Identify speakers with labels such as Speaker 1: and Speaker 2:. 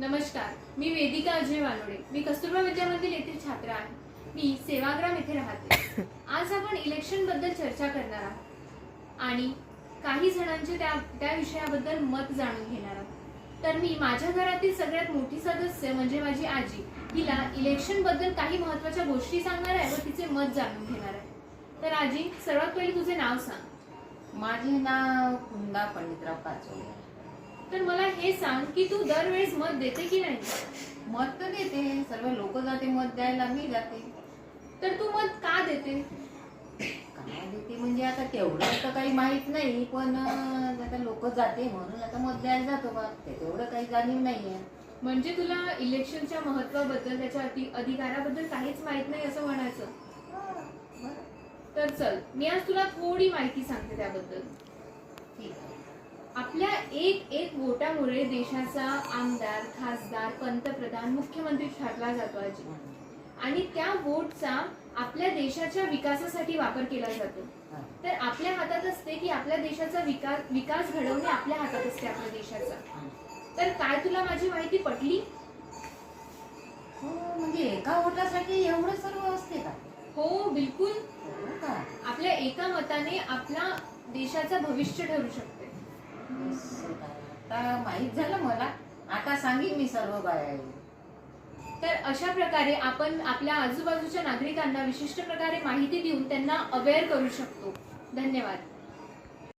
Speaker 1: नमस्कार मी वेदिका अजय वानोडे. मी कस्तुरबा विद्यामंदिर येथील छात्र आहे. मी सेवाग्राम येथे राहते. आज आपण इलेक्शनबद्दल चर्चा करणार आहोत. आणि काही जणांचे त्या त्या विषयाबद्दल मत जाणून घेणार आहोत. तर मी माझ्या घरातील सगळ्यात मोठी सदस्य म्हणजे माझी आजी हिला इलेक्शनबद्दल काही महत्त्वाच्या गोष्टी सांगणार आहे व तिचे मत जाणून घेणार आहे. तर आजी सर्वात पहिले तुझे नाव सांग.
Speaker 2: माझे नाव कुंदा पंडितराव काचोळे
Speaker 1: तर मला हे सांग की तू दरवेळेस मत देते की नाही?
Speaker 2: मत तर देते. सर्व लोक जाते मत द्यायला मी जाते.
Speaker 1: तर तू मत का देते?
Speaker 2: काय देते म्हणजे आता तेवढं तर काही माहीत नाही पण आता लोक जाते म्हणून आता मत द्यायला जातो बा. तेवढं काही जाणीव नाहीये.
Speaker 1: म्हणजे तुला इलेक्शनच्या महत्वाबद्दल त्याच्या अधिकाराबद्दल काहीच माहीत नाही असं म्हणायचं?
Speaker 2: बरं,
Speaker 1: तर चल मी आज तुला थोडी माहिती सांगते त्याबद्दल.
Speaker 2: ठीक आहे.
Speaker 1: आपल्या एक एक वोटामुळे देशाचा आमदार खासदार पंतप्रधान मुख्यमंत्री ठरला जातो आजी आणि त्या वोटचा आपल्या देशाच्या विकासासाठी वापर केला जातो. तर आपल्या हातात असते की आपल्या देशाचा विकास विकास घडवणे आपल्या हातात असते आपल्या देशाचा. तर काय तुला माझी माहिती पटली
Speaker 2: हो म्हणजे एका वोटासाठी एवढं सर्व असते का
Speaker 1: हो बिलकुल
Speaker 2: हो
Speaker 1: आपल्या एका मताने आपला देशाचा भविष्य ठरू शकते.
Speaker 2: आता माहीत झालं मला. आता सांगेन मी सर्व बाया.
Speaker 1: तर अशा प्रकारे आपण आपल्या आजूबाजूच्या नागरिकांना विशिष्ट प्रकारे माहिती देऊन त्यांना अवेअर करू शकतो. धन्यवाद.